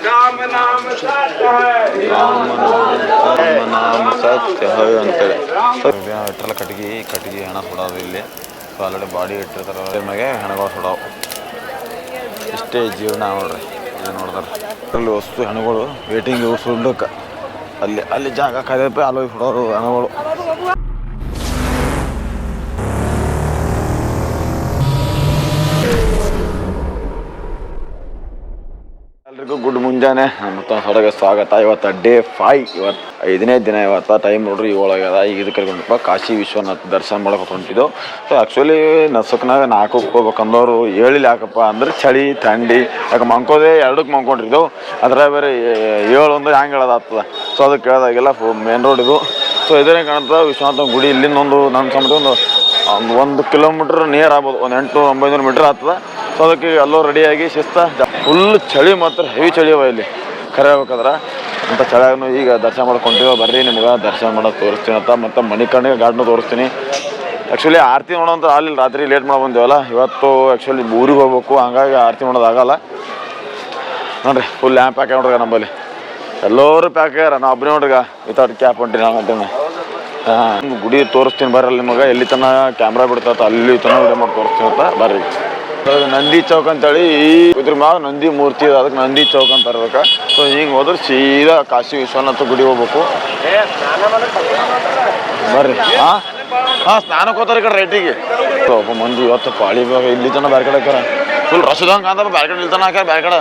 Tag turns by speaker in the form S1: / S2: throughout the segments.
S1: ರಾಮ ನಾಮ ಸತ್ಯ ಹೈ ಅಂತೇಳಿ ಇಟ್ಟರಲ್ಲ ಕಟ್ಗೆ ಕಟ್ಗೆ ಹಣ ಕೊಡೋದು ಇಲ್ಲಿ ಸೊ ಆಲ್ರೆಡಿ ಬಾಡಿ ಇಟ್ಟಿರ್ತಾರೆ ಮ್ಯಾಗೆ ಹೆಣಗಳು ಕೊಡೋವು ಇಷ್ಟೇ ಜೀವನ ನೋಡ್ರಿ ಏನು ನೋಡಿದ್ರೆ ಅಲ್ಲಿ ವಸ್ತು ಹೆಣಗಳು ವೇಟಿಂಗ್ ಸುಡ್ಲಕ್ಕೆ ಅಲ್ಲಿ ಅಲ್ಲಿ ಜಾಗ ಕಾಯ್ದಪ್ಪ ಅಲ್ಲಿ ಹೋಗಿ ಹೆಣಗಳು ಎಲ್ರಿಗೂ ಗುಡ್ ಮುಂಜಾನೆ. ಮತ್ತೊಂದು ಸಡಗ ಸ್ವಾಗತ. ಇವತ್ತು ಡೇ ಫೈ ಇವತ್ತು ಐದನೇ ದಿನ ಇವತ್ತು ಟೈಮ್ ನೋಡ್ರಿ ಏಳಾಗ್ಯದ ಈಗ ಇದು ಕರ್ಕೊಂಡಪ್ಪ ಕಾಶಿ ವಿಶ್ವನಾಥ ದರ್ಶನ ಮಾಡಕ್ಕೆ ಹೊಂಟಿದ್ದು. ಸೊ ಆ್ಯಕ್ಚುಲಿ ನಸುಕ್ನಾಗ ನಾಲ್ಕು ಹೋಗ್ಬೇಕಂದವರು ಹೇಳಿಲ್ಲ. ಯಾಕಪ್ಪ ಅಂದ್ರೆ ಚಳಿ, ಥಂಡಿ ಯಾಕೆ ಮಂಕೋದೆ ಎರಡಕ್ಕೆ ಮಂಕೊಂಡಿದ್ದು ಅದ್ರ ಬೇರೆ ಏಳು ಅಂದ್ರೆ ಹ್ಯಾಂಗೆ ಹೇಳೋದಾಗ್ತದ. ಸೊ ಅದಕ್ಕೆ ಕೇಳಿದಾಗೆಲ್ಲ ಮೇನ್ ರೋಡ್ ಇದು. ಸೊ ಇದನ್ನೇ ಕಾಣ್ತದೆ ವಿಶ್ವನಾಥ ಗುಡಿ ಇಲ್ಲಿಂದ ಒಂದು ನನ್ನ ಸಮಯ ಒಂದು ಒಂದು ಒಂದು ಕಿಲೋಮೀಟ್ರ್ ನಿಯರ್ ಆಗ್ಬೋದು. ಒಂದು ಎಂಟು ಒಂಬೈನೂರು ಮೀಟ್ರ್ ಆಗ್ತದೆ. ಸೊ ಅದಕ್ಕೆ ಎಲ್ಲೋ ರೆಡಿಯಾಗಿ ಶಿಸ್ತ. ಫುಲ್ ಚಳಿ ಮಾತ್ರ ಹೆವಿ ಚಳಿ ಅವ ಇಲ್ಲಿ. ಕರೆ ಹೇಳ್ಬೇಕಾದ್ರೆ ಅಂತ ಚಳಿಯಾಗೂ ಈಗ ದರ್ಶನ ಮಾಡ್ಕೊಂತೀವಿ ಬರ್ರಿ ನಿಮ್ಗೆ, ದರ್ಶನ ಮಾಡೋದು ತೋರಿಸ್ತೀನಿ ಅಂತ. ಮತ್ತು ಮಣಿಕರ್ಣಿಗೆ ಗಾರ್ಡ್ನು ತೋರಿಸ್ತೀನಿ. ಆ್ಯಕ್ಚುಲಿ ಆರತಿ ನೋಡೋಂತ ಅಲ್ಲಿ ರಾತ್ರಿ ಲೇಟ್ ಮಾಡಿ ಬಂದೇವಲ್ಲ. ಇವತ್ತು ಆ್ಯಕ್ಚುಲಿ ಊರಿಗೆ ಹೋಗ್ಬೇಕು, ಹಂಗಾಗಿ ಆರತಿ ಮಾಡೋದಾಗಲ್ಲ ನೋಡ್ರಿ ಫುಲ್ ಲ್ಯಾಂಪ್ ಪ್ಯಾಕ್ ನೋಡ್ರಿ ನಂಬಲ್ಲಿ ಎಲ್ಲರೂ ಪ್ಯಾಕ್ ಆಗ್ಯಾರ ನಾ ಒಬ್ಬನೇ ನೋಡ್ರಿಗ. ವಿತೌಟ್ ಕ್ಯಾಪ್ ಹೊಂಟಿರಿ ನಾನು ಅಂತೇನೆ ಹಾಂ ಗುಡಿ ತೋರಿಸ್ತೀನಿ ಬರ್ರಿ ನಿಮಗೆ. ಎಲ್ಲಿ ತನಕ ಕ್ಯಾಮ್ರಾ ಬಿಡ್ತಾ ಅಲ್ಲಿ ತನಕ ವಿಡಿಯೋ ಮಾಡಿ ತೋರಿಸ್ತೀನಿ ಅಂತ ಬರ್ರಿ. ನಂದಿ ಚೌಕ್ ಅಂತೇಳಿ ಈ ಇದ್ರ ಮ್ಯಾಗ ನಂದಿ ಮೂರ್ತಿ ಇದೆ ಅದಕ್ಕೆ ನಂದಿ ಚೌಕ್ ಅಂತ ಇರ್ಬೇಕು ಸೊ ಹಿಂಗೆ ಹೋದ್ರೆ ಸೀದಾ ಕಾಶಿ ವಿಶ್ವನಾಥ ಗುಡಿ ಹೋಗ್ಬೇಕು. ಬರ್ರಿ. ಹಾಂ? ಹಾಂ ಸ್ನಾನಕ್ಕೆ ಹೋಗ್ತಾರೆ ಈ ಕಡೆ ರೈಟಿಗೆ. ಮಂದಿ ಇವತ್ತು ಪಾಳಿ ಇಲ್ಲಿ ತನ ಬೇರೆ ಕಡೆ ಹಾಕ್ಯಾರ. ಫುಲ್ ರಸದಂಗ ಅಂದ್ರೆ ಬೇರೆ ಕಡೆ ಇಲ್ಲಿ ತನ ಹಾಕ್ಯಾರ ಬೇರೆ ಕಡೆ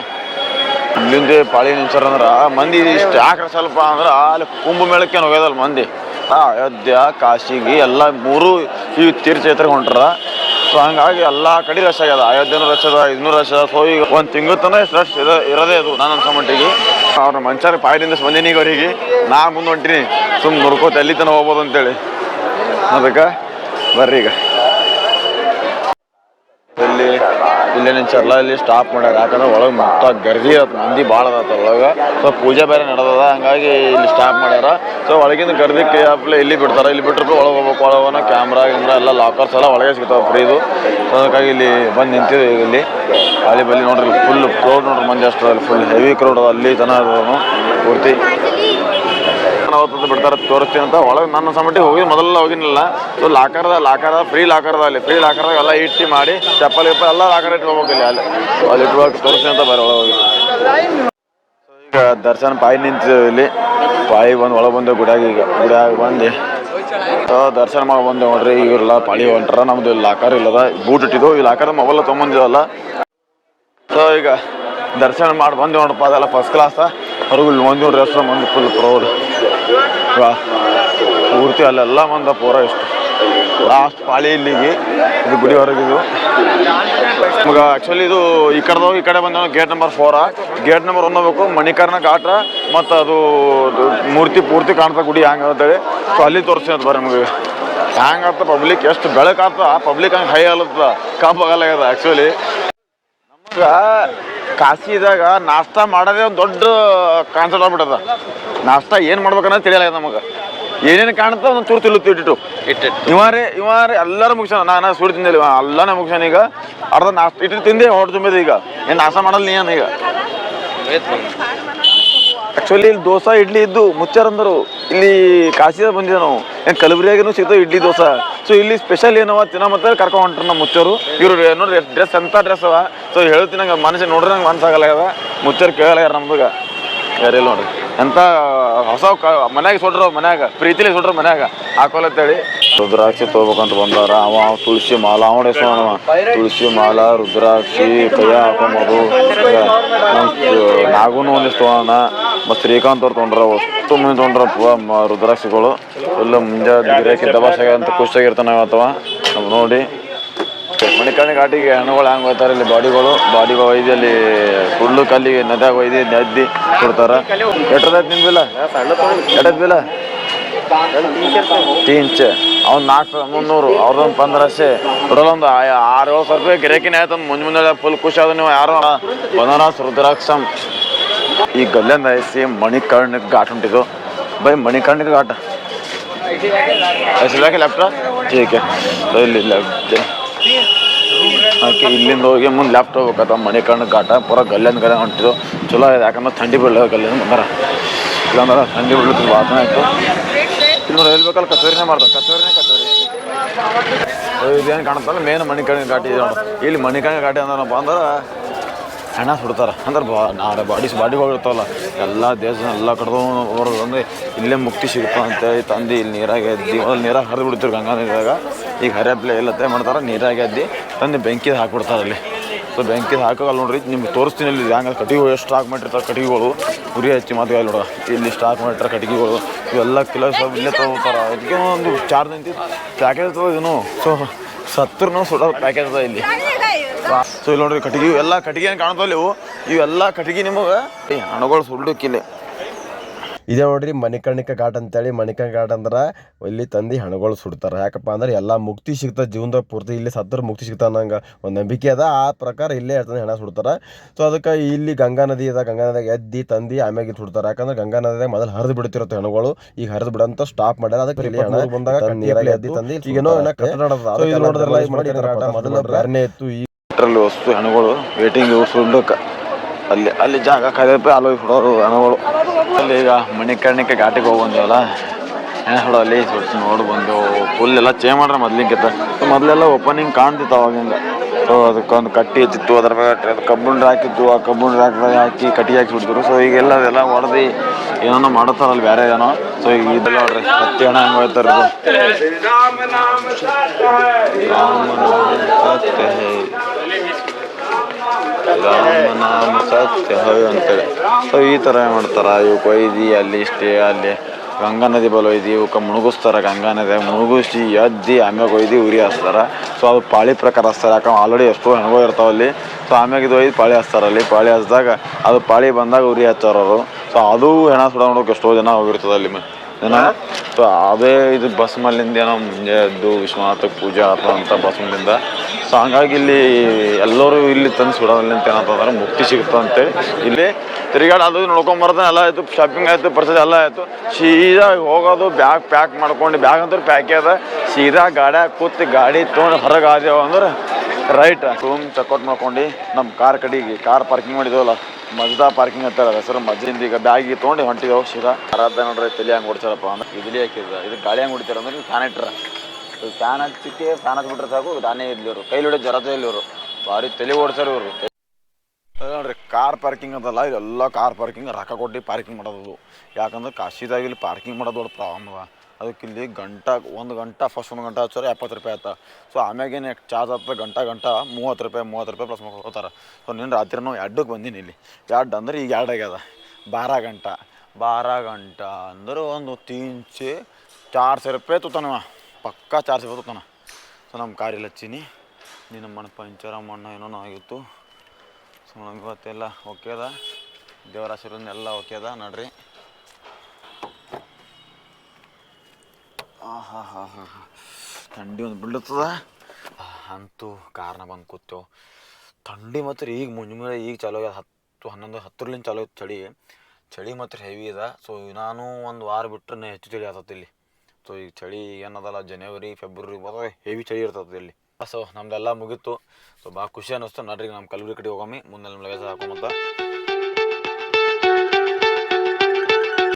S1: ಇಲ್ಲಿಂದ ಪಾಳಿ ನಿಲ್ಸಾರ ಅಂದ್ರೆ ಮಂದಿ ಇಷ್ಟು ಯಾಕೆ ಸ್ವಲ್ಪ ಅಂದ್ರೆ, ಅಲ್ಲಿ ಕುಂಭಮೇಳಕ್ಕೆ ಹೋಗ್ಯದಲ್ಲ ಮಂದಿ. ಅಯೋಧ್ಯ, ಕಾಶಿಗೆ ಎಲ್ಲ ಮೂರು ಈ ತೀರ್ಥಯಾತ್ರೆಗೆ ಹೊಂಟ್ರ. ಸೊ ಹಂಗಾಗಿ ಎಲ್ಲ ಕಡೆ ರಶ್ ಆಗ್ಯದ. ಅಯೋಧ್ಯೆನೂ ರಶ್ ಅದ ಇದನ್ನೂ ರಶ್ ಅದ. ಸೊ ಈಗ ಒಂದು ತಿಂಗಳ ತನಕ ರಶ್ ಇರೋದೇ ಅದು ನಾನು ಅನ್ಸೋ ಮಟ್ಟಿಗೆ. ಅವ್ರ ಮಂಚಾರ ಪಾಯದಿಂದ ಬಂದೀನಿ ಈಗ ಅವರಿಗೆ. ನಾ ಮುಂದೆ ಹೊಂಟೀನಿ. ಸುಮ್ಮನೆ ನೋಡ್ಕೋತ ಎಲ್ಲಿ ತನಕ ಹೋಗ್ಬೋದು ಅಂತೇಳಿ. ಅದಕ್ಕೆ ಬರ್ರಿ ಈಗ. ಇಲ್ಲೇ ನಿಂಚರ್ಲ ಇಲ್ಲಿ ಸ್ಟಾಪ್ ಮಾಡ್ಯಾರ. ಯಾಕಂದ್ರೆ ಒಳಗೆ ಮತ್ತ ಗರ್ದಿ ಅದ ಮಂದಿ ಭಾಳ ಅದ ಒಳಗೆ ಸೊ ಪೂಜೆ ಬೇರೆ ನಡೆದದ, ಹಂಗಾಗಿ ಇಲ್ಲಿ ಸ್ಟಾಪ್ ಮಾಡ್ಯಾರ. ಸೊ ಒಳಗಿಂದ ಗರ್ದಿ ಕೇಪ್ಲೆ ಇಲ್ಲಿ ಬಿಡ್ತಾರೆ. ಇಲ್ಲಿ ಬಿಟ್ಟರೆ ಒಳಗೆ ಹೋಗ್ಬೇಕು ಒಳಗೋನ ಕ್ಯಾಮ್ರಾ ಗಿಮ್ರಾ ಎಲ್ಲ ಲಾಕರ್ಸ್ ಎಲ್ಲ ಒಳಗೆ ಸಿಗ್ತಾವೆ ಫ್ರೀದು ಸೊ ಅದಕ್ಕಾಗಿ ಇಲ್ಲಿ ಬಂದು ನಿಂತಿದ್ವಿ ಇಲ್ಲಿ. ಅಲ್ಲಿ ಬಲ್ಲಿ ನೋಡ್ರಿ ಫುಲ್ ಕ್ರೌಡ್ ನೋಡ್ರಿ ಮಂದಿ ಅಷ್ಟು ಫುಲ್ ಹೆವಿ ಕ್ರೌಡ್ ಅದ, ಅಲ್ಲಿ ಜನ ಅದನು ಪೂರ್ತಿ. ಅವತ್ತು ಬಿಡ್ತಾರೆ ತೋರಿಸ್ತೀನಿ ಅಂತ. ಒಳಗೆ ನನ್ನ ಸಂಬಂಧಿ ಹೋಗಿ ಮೊದಲೆಲ್ಲ ಹೋಗಿನಿಲ್ಲ ಸೊ ಲಾಕರ್ದ ಲಾಕರ್ದ ಫ್ರೀ ಲಾಕರ್ದ ಅಲ್ಲಿ ಫ್ರೀ ಲಾಕರ್ದಾಗ ಎಲ್ಲ ಇಟ್ಟು ಮಾಡಿ, ಚಪ್ಪಲ್ ಗಿಪ್ಪಲ್ ಎಲ್ಲ ಲಾಕರ್ ಇಟ್ಟು ಹೋಗ್ಬೇಕು ಇಲ್ಲಿ ಅಲ್ಲಿ. ಅಲ್ಲಿ ತೋರಿಸ್ತೀನಿ ಅಂತ ಬರೋ ಒಳಗೆ ಈಗ ದರ್ಶನ ಪಾಯಿ ನಿಂತು ಇಲ್ಲಿ. ಪಾಯಿ ಬಂದು ಒಳಗೆ ಬಂದು ಗುಡಾಗಿ ಈಗ ಗುಡಾಗಿ ಬಂದು. ದರ್ಶನ ಮಾಡಿ ಬಂದೆ ನೋಡ್ರಿ, ಇವರೆಲ್ಲ ಪಾಳಿ ಹೊಂಟ್ರ, ನಮ್ದು ಲಾಕರ್ ಇಲ್ಲದ. ಬೂಟ್ ಇಟ್ಟಿದ್ದು, ಈ ಲಾಕರ್ ಮೊಬೈಲ್ ತೊಗೊಂಬಂದಿವಲ್ಲ ಸೊ ಈಗ ದರ್ಶನ ಮಾಡಿ ಬಂದು ನೋಡಪ್ಪ ಅದೆಲ್ಲ ಫಸ್ಟ್ ಕ್ಲಾಸ ಹೊರಗು ಮಂದಿ ನೋಡ್ರಿ ಎಷ್ಟು ಮಂದಿ ಫುಲ್ ಪ್ರೌಡ್ ಪೂರ್ತಿ ಅಲ್ಲೆಲ್ಲ ಮಂದ ಪೂರ ಇಷ್ಟು. ಲಾಸ್ಟ್ ಪಾಳಿ ಇಲ್ಲಿಗೆ ಇದು ಗುಡಿ ಹೊರಗಿದು. ನಮಗೆ ಆ್ಯಕ್ಚುಲಿ ಇದು ಈ ಕಡೆದವ್ ಈ ಕಡೆ ಬಂದ gate number four gate number one ಹೋಗ್ಬೇಕು, ಮಣಿಕರ್ಣ ಘಾಟ ಮತ್ತು ಅದು ಮೂರ್ತಿ ಪೂರ್ತಿ ಕಾಣ್ತಾ ಗುಡಿ ಹ್ಯಾಂಗೆ ಅಂತೇಳಿ ಸೊ ಅಲ್ಲಿ ತೋರಿಸ್ತೀನಿ ಅಂತ ಬರ್ರಿ ನಮಗೆ. ಹ್ಯಾಂಗೆ ಪಬ್ಲಿಕ್ ಎಷ್ಟು ಬೆಳಕಾಗ್ತದೆ ಪಬ್ಲಿಕ್ ಹಂಗೆ ಹೈ ಅಲ್ಲತ್ತದ ಕಾಪಾಗಲ್ಲ ಆ್ಯಕ್ಚುಲಿ ನಮ್ಗೆ ಕಾಶಿದಾಗ ನಾಷ್ಟಾ ಮಾಡೋದೇ ಒಂದು ದೊಡ್ಡ ಕಾನ್ಸೆಪ್ಟ್ ಆಗ್ಬಿಟ್ಟದ. ನಾಷ್ಟ ಏನು ಮಾಡ್ಬೇಕನ್ನೋದು ತಿಳಿಯಲ್ಲ ನಮಗೆ. ಏನೇನು ಕಾಣುತ್ತೆ ಒಂದು ಚೂರು ಇಟ್ಟು ಇಟ್ಟಿಟ್ಟು. ಇವಾರೇ ಇವಾರೇ ಎಲ್ಲರೂ ಮುಗಿಸ್ಯಾನ. ನಾನು ಸುಡಿ ತಿಂದಿಲ್ಲ ಇವ ಎಲ್ಲನೇ ಮುಗಿಸ್ಯಾನ ಈಗ. ಅರ್ಧ ನಾಷ್ಟ ಇಟ್ಟು ತಿಂದೆ ಹೊಟ್ಟು ತುಂಬಿದೆ ಈಗ. ಏನು ನಾಷ್ಟ ಮಾಡಲ್ಲ ನೀನು ಈಗ. ಆ್ಯಕ್ಚುಲಿ ಇಲ್ಲಿ ದೋಸೆ, ಇಡ್ಲಿ ಇದ್ದು ಮುಚ್ಚಾರ ಅಂದರು. ಇಲ್ಲಿ ಕಾಶಿದಾಗ ಬಂದಿದ್ದೆ ನಾವು. ಏನು ಕಲಬುರಗಿನೂ ಸಿಗ್ತಾವೆ ಇಡ್ಲಿ ದೋಸೆ. ಸೊ ಇಲ್ಲಿ ಸ್ಪೆಷಲ್ ಏನವ ತಿನ್ನ ಮತ್ತೆ ಕರ್ಕೊಂಡು ಹೊಂಟ್ರು ನಮ್ಮ ಮುಚ್ಚರು. ಇವರು ನೋಡ್ರಿ ಡ್ರೆಸ್ ಎಂಥ ಡ್ರೆಸ್ ಅವ. ಸೊ ಹೇಳ್ತೀನಿ ನಂಗೆ ಮನುಷ್ಯ ನೋಡ್ರಿ ನಂಗೆ ಮನಸ್ಸಾಗಲ್ಲ ಅದ ಮುಚ್ಚರು ಕೇಳಲ್ಲ ಯಾರು ನಮ್ಗೆ ಯಾರಿಲ್ಲ ನೋಡ್ರಿ. ಎಂಥ ಹೊಸ ಕ ಮನ್ಯಾಗ ಸುಡ್ರು ಮನ್ಯಾಗ, ಪ್ರೀತಿಲಿ ಸುಡ್ರು ಮನ್ಯಾಗ ಹೇಳಿ ರುದ್ರಾಕ್ಷಿ ತಗೋಬೇಕಂತ ಬಂದಾರ, ಅವ ತುಳಸಿ ಮಾಲ, ಅವನ ಹೆಸರು ತುಳಸಿ ಮಾಲ, ರುದ್ರಾಕ್ಷಿ, ಕೈಯ ಹಾಕೊಂಬೋದು. ನಾಗೂನು ಒಂದು ಒಂದಿಷ್ಟು ತೊಗೋಣ ಮತ್ತು ಶ್ರೀಕಾಂತ್ ಅವ್ರು ತೊಗೊಂಡ್ರ, ಅಷ್ಟು ಮಂದಿ ತೊಗೊಂಡ್ರಪ್ಪ ಮ- ರುದ್ರಾಕ್ಷಿಗಳು. ಎಲ್ಲ ಮುಂಜಾನೆ ದಬಾಸಾಗ ಅಂತ ಖುಷಿಯಾಗಿರ್ತಾನೆ ಅಥವಾ ನೋಡಿ. ಮಣಿಕರ್ಣಿ ಘಾಟಿಗೆ ಹಣ್ಣುಗಳು ಹ್ಯಾಂಗೆ ಹೋಗ್ತಾರೆ ಇಲ್ಲಿ ಬಾಡಿಗಳು ಬಾಡಿಗಳು ಒಯ್ದು ಅಲ್ಲಿ ಸುಳ್ಳು ಕಲ್ಲಿಗೆ ನದ್ಯಾಗ ಒಯ್ದು ನದ್ದಿ ಕೊಡ್ತಾರ ಎಟ್ಟದೈತೆ ನಿಮ್ ಬಿಲ್ಲ ಎಟ್ಟದ ಬಿಲ್ಲ ತೀನ್ಚೆ ಅವ್ನು ನಾಲ್ಕು ಮುನ್ನೂರು ಅವ್ರದೊಂದು ಪಂದ್ರಸೆ ಟೋಟಲ್ ಒಂದು ಆರು ಏಳು ಸಾವಿರ ರೂಪಾಯಿ ಗಿರಾಕಿನೇ ಆಯ್ತು ಮುಂಜೆ ಮುಂದೆ ಫುಲ್ ಖುಷಿ ಆದ ನೀವು ಯಾರು ಬನಾರಸ್ ರುದ್ರಾಕ್ಷಂ ಈ ಗಲ್ಲಿಂದ ಐಸಿ ಮಣಿಕರ್ಣಿಗೆ ಘಾಟ್ ಉಂಟಿದ್ದು ಬೈ ಮಣಿಕರ್ಣಿಗೆ ಘಾಟ್ ऐसे लगा लेफ्ट ठीक है तो ले लेफ्ट ಹಾಕಿ ಇಲ್ಲಿಂದ ಹೋಗಿ ಮುಂದೆ ಲೆಫ್ಟ್ ಹೋಗ್ಬೇಕತ್ತ ಮನೆ ಕಣ್ಣು ಘಾಟ ಪೂರ ಗಲ್ಲಿಂದ ಗಲ್ಲ ಹೊಂಟಿದ್ದು. ಚಲೋ ಇದೆ, ಯಾಕಂದ್ರೆ ಥಂಡಿ ಬೀಳೋ ಗಲ್ಲಿಂದ ಬಂದಾರ. ಇಲ್ಲಾಂದ್ರೆ ಥಂಡಿ ಬೀಳುತ್ತೆ ವಾಸನೆ ಆಯಿತು. ಇಲ್ಲಿ ಹೇಳ್ಬೇಕಲ್ಲ ಕಚೋರಿನೇ ಮಾಡ್ತಾರೆ, ಕಚೇರಿನೇ ಕಚೇರಿ. ಇದೇನು ಕಾಣುತ್ತಲ್ಲ ಮೇನ್ ಮಣಿಕರ್ಣಿ ಘಾಟಿ ಇಲ್ಲಿ ಮಣಿಕರ್ಣಿ ಘಾಟಿ ಅಂದ್ರಪ್ಪ ಅಂದ್ರೆ ಹಣ ಸುಡ್ತಾರೆ. ಅಂದ್ರೆ ಬಾ ನಾಳೆ ಬಾಡಿ ಬಾಡಿಗಳು ಇರ್ತಾವಲ್ಲ ಎಲ್ಲ ದೇಶ ಎಲ್ಲ ಕಡೆದು ಬರೋದು ಅಂದರೆ ಇಲ್ಲೇ ಮುಕ್ತಿ ಸಿಗುತ್ತೆ ಅಂತೇಳಿ ತಂದು ಇಲ್ಲಿ ನೀರಾಗೆ ಮೊದಲು ನೀರಾಗ ಹರಿದು ಬಿಡ್ತೀವಿ ಗಂಗಾ ನೀರಾಗ ಈಗ ಹರಿಯಪ್ಲೆ ಎಲ್ಲತ್ತೆ ಮಾಡ್ತಾರೆ ನೀರಾಗಿ ಅದ್ದಿ ತಂದು ಬೆಂಕಿದು ಹಾಕ್ಬಿಡ್ತಾರೆ ಅಲ್ಲಿ. ಸೊ ಬೆಂಕಿ ಹಾಕೋಲ್ಲ ನೋಡ್ರಿ, ನಿಮ್ಗೆ ತೋರಿಸ್ತೀನಿ ಇಲ್ಲಿ ಹಂಗೆ ಕಟ್ಟಿಗೆಗಳು ಎಷ್ಟು ಸ್ಟಾಕ್ ಮಾಡಿರ್ತಾರೆ ಕಟ್ಟಿಗೆಗಳು. ಉರಿ ಹಚ್ಚಿ ಮಾತು ನೋಡ ಇಲ್ಲಿ ಸ್ಟಾಕ್ ಮಾಡಿರ್ತಾರೆ ಕಟ್ಟಿಗೆಗಳು. ಇವೆಲ್ಲ ಕಿಲೋ ಸ್ವಲ್ಪ ಇಲ್ಲೇ ತೊಗೋತಾರೆ ಅದಕ್ಕೆ ಒಂದು ಚಾರ್ಜ್ ನಿಂತಿ ಪ್ಯಾಕೇಜ್ ತಗೋದಿನು ಸೊ ಸತ್ತರೂ ಸುಡೋ ಪ್ಯಾಕೇಜ್ ಅದ ಇಲ್ಲಿ. ಸೊ ಇಲ್ಲಿ ನೋಡ್ರಿ ಕಟ್ಟಿಗೆ ಎಲ್ಲ ಕಟ್ಟಿಗೆ ಕಾಣ್ತಾವಲ್ಲ ಇವು. ಇವೆಲ್ಲ ಕಟ್ಟಿಗೆ ನಿಮಗೆ ಹಣಗಳು ಸುಡ್ಲಿಕ್ಕಿಲ್ಲ.
S2: ಇದೇ ನೋಡ್ರಿ ಮಣಿಕರ್ಣಿಕ ಘಾಟ್ ಅಂತೇಳಿ. ಮಣಿಕರ್ಣಿಕ ಘಾಟ್ ಅಂದ್ರೆ ಇಲ್ಲಿ ತಂದು ಹಣಗಳು ಸುಡ್ತಾರೆ. ಯಾಕಪ್ಪ ಅಂದ್ರೆ ಎಲ್ಲ ಮುಕ್ತಿ ಸಿಗ್ತದೆ ಜೀವನದಾಗ ಪೂರ್ತಿ ಇಲ್ಲಿ ಸತ್ತರ ಮುಕ್ತಿ ಸಿಗ್ತದೆ ಅನ್ನಂಗೆ ಒಂದು ನಂಬಿಕೆ ಅದ. ಆ ಪ್ರಕಾರ ಇಲ್ಲೇ ಹೇಳ್ತಂದ್ರೆ ಹೆಣ ಸುಡ್ತಾರೆ. ಸೊ ಅದಕ್ಕೆ ಇಲ್ಲಿ ಗಂಗಾ ನದಿ ಅದ. ಗಂಗಾ ನದಿಯಾಗ ಎದ್ದಿ ತಂದು ಆಮ್ಯಾಗಿ ಸುಡ್ತಾರೆ. ಯಾಕಂದ್ರೆ ಗಂಗಾ ನದಿಯಾಗ ಮೊದಲು ಹರಿದು ಬಿಡ್ತಿರುತ್ತೆ ಹೆಣಗಳು. ಈಗ ಹರಿದು ಬಿಡಂತ ಸ್ಟಾಪ್ ಮಾಡ್ಯಾರ. ಅದಕ್ಕೆ ಇಲ್ಲಿ ಹಣ ಬಂದಾಗ ನೀರಲ್ಲಿ ಎದ್ದಿ ತಂದು ಈಗೇನೋ ಏನೋ ಕಟ್ಟಡ ಮೊದಲು ಬೇರೆನೇ ಇತ್ತು ಈ
S1: ವಸ್ತು ಹಣಗಳು ವೇಟಿಂಗ್ ಸುಡ್ಲಿಕ್ಕೆ ಅಲ್ಲಿ ಅಲ್ಲಿ ಜಾಗ ಕಾಯ್ದಪ್ಪ ಅಲ್ಲಿ ಹೋಗಿ ಸುಡೋರು ಹಣಗಳು ಅಲ್ಲಿ ಈಗ ಮಣಿಕರ್ಣಿಕೆ ಘಾಟಿಗೆ ಹೋಗಿ ಬಂದೇವಲ್ಲ ಹೆಣ ಸುಡೋ ಅಲ್ಲಿ ಸ್ವಲ್ಪ ನೋಡಿ ಬಂದು ಫುಲ್ ಎಲ್ಲ ಚೇಂಜ್ ಮಾಡ್ರೆ ಮೊದ್ಲಿಂಗಿತ್ತ ಮೊದಲೆಲ್ಲ ಓಪನಿಂಗ್ ಕಾಣ್ತಿತ್ತು ಅವಾಗಿಂದ ಸೊ ಅದಕ್ಕೊಂದು ಕಟ್ಟಿ ಹೆಚ್ಚಿತ್ತು ಅದ್ರ ಮೇಲೆ ಅದು ಕಬ್ಬುಂಡ್ರೆ ಹಾಕಿತ್ತು ಆ ಕಬ್ಬುಂಡ್ರೆ ಹಾಕಿ ಹಾಕಿ ಕಟ್ಟಿ ಹಾಕಿ ಬಿಡ್ತಿದ್ರು ಸೊ ಈಗೆಲ್ಲ ಅದೆಲ್ಲ ಹೊಡೆದು ಏನೋ ಮಾಡುತ್ತಾರಲ್ಲ ಬೇರೆ ಏನೋ ಸೊ ಈಗ ಇದೆಲ್ಲ ನೋಡ್ರಿ ಹತ್ತಿ ಹಣ ಹೆಂಗೆ ಹೋಯ್ತಾರೆ ರಾಮನಾಮ ಸತ್ಯ ಅಂತೇಳಿ ಸೊ ಈ ಥರ ಏನು ಮಾಡ್ತಾರೆ? ಇವಕ್ಕೆ ಒಯ್ದು ಅಲ್ಲಿ ಇಷ್ಟೇ, ಅಲ್ಲಿ ಗಂಗಾ ನದಿ ಬಲ ಒಯ್ದು ಇವಕ್ಕೆ ಮುಳುಗಿಸ್ತಾರೆ ಗಂಗಾ ನದಿ. ಮುಳುಗಿಸಿ ಎದ್ದು, ಆಮ್ಯಾಗ ಒಯ್ದು, ಉರಿ ಹಾಸ್ತಾರೆ. ಸೊ ಅದು ಪಾಳಿ ಪ್ರಕಾರ ಹಚ್ತಾರೆ ಯಾಕಂದ್ರೆ ಆಲ್ರೆಡಿ ಎಷ್ಟೋ ಹೆಣ್ಗಳು ಇರ್ತಾವೆ ಅಲ್ಲಿ. ಸೊ ಆಮ್ಯಾಗ ಇದು ಒಯ್ದು ಪಾಳಿ ಹಾಸ್ತಾರೆ ಅಲ್ಲಿ. ಪಾಳಿ ಹಚ್ಚಿದಾಗ ಅದು ಪಾಳಿ ಬಂದಾಗ ಉರಿ ಅವರು. ಸೊ ಅದು ಹೆಣ ಸುಡ ನೋಡೋಕೆ ಎಷ್ಟೋ ಜನ ಹೋಗಿರ್ತದೆ ಅಲ್ಲಿ ಜನ. ಸೊ ಅದೇ ಇದು ಬಸ್ ಮಲ್ಲಿಂದ ಏನೋ ಮುಂಜೆ ಎದ್ದು ವಿಶ್ವನಾಥಕ್ಕೆ ಪೂಜೆ ಆತ ಅಂತ ಬಸ್ ಮಲ್ಲಿಂದ ಸೊ ಹಂಗಾಗಿ ಇಲ್ಲಿ ಎಲ್ಲರೂ ಇಲ್ಲಿ ತಂದು ಸುಡೋದಲ್ಲಿ ಅಂತ ಏನಂತಂದ್ರೆ ಮುಕ್ತಿ ಸಿಗುತ್ತೆ ಅಂತೇಳಿ ಇಲ್ಲಿ ತಿರುಗಾಡ ಅದು ನೋಡ್ಕೊಂಬರ್ತಾನೆ ಎಲ್ಲ ಆಯಿತು ಶಾಪಿಂಗ್ ಆಯಿತು ಪರ್ಚೇಸ್ ಎಲ್ಲ ಆಯಿತು. ಸೀದಾ ಹೋಗೋದು ಬ್ಯಾಗ್ ಪ್ಯಾಕ್ ಮಾಡ್ಕೊಂಡು ಬ್ಯಾಗ್ ಅಂದ್ರೆ ಪ್ಯಾಕ್ ಅದ ಸೀದಾ ಗಾಡ್ಯಾಗ ಕೂತು ಗಾಡಿ ತೊಗೊಂಡು ಹೊರಗೆ ಆದೇವು ಅಂದ್ರೆ ರೈಟ್ ರೂಮ್ ಚೆಕ್ಔಟ್ ಮಾಡ್ಕೊಂಡು ನಮ್ಮ ಕಾರ್ ಕಡೆಗೆ ಕಾರ್ ಪಾರ್ಕಿಂಗ್ ಮಾಡಿದ್ವಲ್ಲ, ಮಜ್ದಾ ಪಾರ್ಕಿಂಗ್ ಅಂತ ಹೆಸರು ಮಜ್ಜಿಂದ ಈಗ ಬ್ಯಾಗಿ ತೊಗೊಂಡು ಹೊಂಟಿದೆವು ಸೀದಾ. ಅರ್ಧ ನೋಡ್ರಿ, ತಲೆ ಹಂಗೆ ಹೊಡ್ಸಾರಪ್ಪ ಅಂದ್ರೆ ಇದ್ಲಿ ಹಾಕಿದ ಇದು ಗಾಡಿ ಹಂಗೆ ಹೊಡಿತಾರ ಅಂದ್ರೆ ನೀವು ಫ್ಯಾನ್ ಹಚ್ಚಿಕ್ಕೆ ಫ್ಯಾನ್ ಹಚ್ಬಿಟ್ರೆ ಸಾಕು ದಾನೇ ಇರ್ಲಿ ಇವರು. ಕೈಲಿ ಹಿಡಿದು ಜರತ ಇಲ್ಲಿ ಇವರು. ಭಾರಿ ತಲೆ ಓಡಿಸ್ಯಾರ ಇವರು. ನೋಡ್ರಿ, ಕಾರ್ ಪಾರ್ಕಿಂಗ್ ಅಂತಲ್ಲ, ಇದೆಲ್ಲ ಕಾರ್ ಪಾರ್ಕಿಂಗ್, ರೊಕ್ಕ ಕೊಟ್ಟು ಪಾರ್ಕಿಂಗ್ ಮಾಡೋದು. ಯಾಕಂದ್ರೆ ಕಾಶಿದಾಗ ಇಲ್ಲಿ ಪಾರ್ಕಿಂಗ್ ಮಾಡೋದು ದೊಡ್ಡ ಪ್ರಾಬ್ಲಮ್ ಅದ. ಅದಕ್ಕೆ ಇಲ್ಲಿ ಗಂಟಾ ಒಂದು ಗಂಟೆ ಫಸ್ಟ್ ಒಂದು ಗಂಟೆ ಹಚ್ಚಾರೆ ಎಪ್ಪತ್ತು ರೂಪಾಯಿ ಆಯ್ತು. ಸೊ ಆಮ್ಯಾಗೇನು ಚಾರ್ಜ್ ಆಗ್ತದೆ? ಗಂಟೆ ಗಂಟೆ ಮೂವತ್ತು ರೂಪಾಯಿ ಮೂವತ್ತು ರೂಪಾಯಿ ಪ್ಲಸ್ ಹೋಗ್ತಾರೆ ಸೊ ನಿನ್ನ ರಾತ್ರಿ ನಾವು ಎರಡಕ್ಕೆ ಬಂದೀನಿ ಇಲ್ಲಿ. ಎರಡು ಅಂದ್ರೆ ಈಗ ಎರಡು ಆಗ್ಯದ. ಬಾರ ಗಂಟ. ಬಾರ ಗಂಟ ಅಂದ್ರೆ ಒಂದು ತೀನ್ಚೆ ಚಾರ್ ರೂಪಾಯಿ ತುತ್ತಾನವ ಪಕ್ಕಾ ಚಾರ್ಜ್ ಅಣ್ಣ ಸೊ, ನಮ್ಮ ಕಾರಿಲ್ಲ ಹಚ್ಚೀನಿ ನಿನ್ನ ಮನೆ ಪಂಚರ ಮಣ್ಣ ಏನೋ ಆಗಿತ್ತು. ಸೊ, ನಮ್ಗೆ ಇವತ್ತೆಲ್ಲ ಓಕೆ ಅದ. ದೇವರ ಆಶೀರ್ವಾದ ಎಲ್ಲ ಓಕೆ ಅದ, ನೋಡ್ರಿ. ಆಹಾ ಹಾಂ ಹಾಂ ಹಾಂ ಥಂಡಿ ಒಂದು ಬೀಳ್ತದ ಅಂತೂ ಕಾರ್ನ ಬಂದು ಕೂತೇವು ಥಂಡಿ ಮಾತ್ರ ಈಗ ಮುಂಜಾನೆ ಈಗ ಚಾಲು ಆಗ್ಯದ. ಹತ್ತು, ಹನ್ನೊಂದು ಹತ್ತರಲಿಂದ ಚಾಲು ಆಯ್ತು ಚಳಿ. ಚಳಿ ಮಾತ್ರ ಹೆವಿ ಅದ. ಸೊ ನಾನು ಒಂದು ವಾರ ಬಿಟ್ಟರೆ ಹೆಚ್ಚು ಚಳಿ ಆಗ್ತದೆ ಇಲ್ಲಿ. ಸೊ ಈಗ ಚಳಿ ಏನದಲ್ಲ ಜನವರಿ ಫೆಬ್ರವರಿ ಬರೋ ಹೆವಿ ಚಳಿ ಇರ್ತದೆ ಇಲ್ಲಿ. ಸೊ ನಮ್ದೆಲ್ಲ ಮುಗಿತು. ಸೊ ಭಾಳ ಖುಷಿ ಅನ್ನಿಸ್ತು. ನಡ್ರಿ ನಮ್ಮ ಕಲಬುರಗಿ ಕಡೆ ಹೋಗಮ್ಮಿ ಮುಂದೆ ನಮ್ಮ ಲಗೇಜ್ ಹಾಕೊಂಬಂತ